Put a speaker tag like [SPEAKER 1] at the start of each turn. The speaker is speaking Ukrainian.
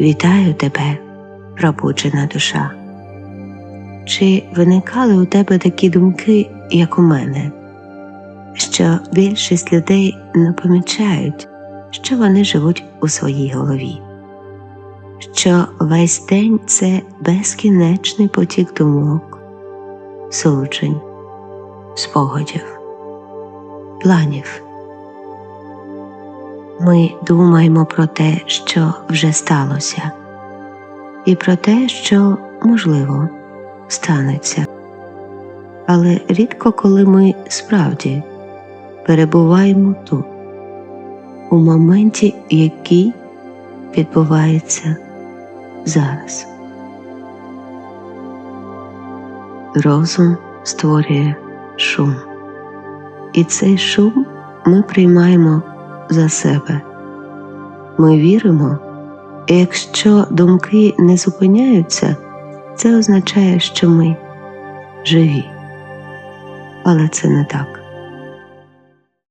[SPEAKER 1] Вітаю тебе, пробуджена душа. Чи виникали у тебе такі думки, як у мене, що більшість людей не помічають, що вони живуть у своїй голові, що весь день це безкінечний потік думок, суджень, спогадів, планів. Ми думаємо про те, що вже сталося, і про те, що можливо станеться. Але рідко коли ми справді перебуваємо тут, у моменті, який відбувається зараз. Розум створює шум, і цей шум ми приймаємо за себе. Ми віримо, і якщо думки не зупиняються, це означає, що ми живі. Але це не так.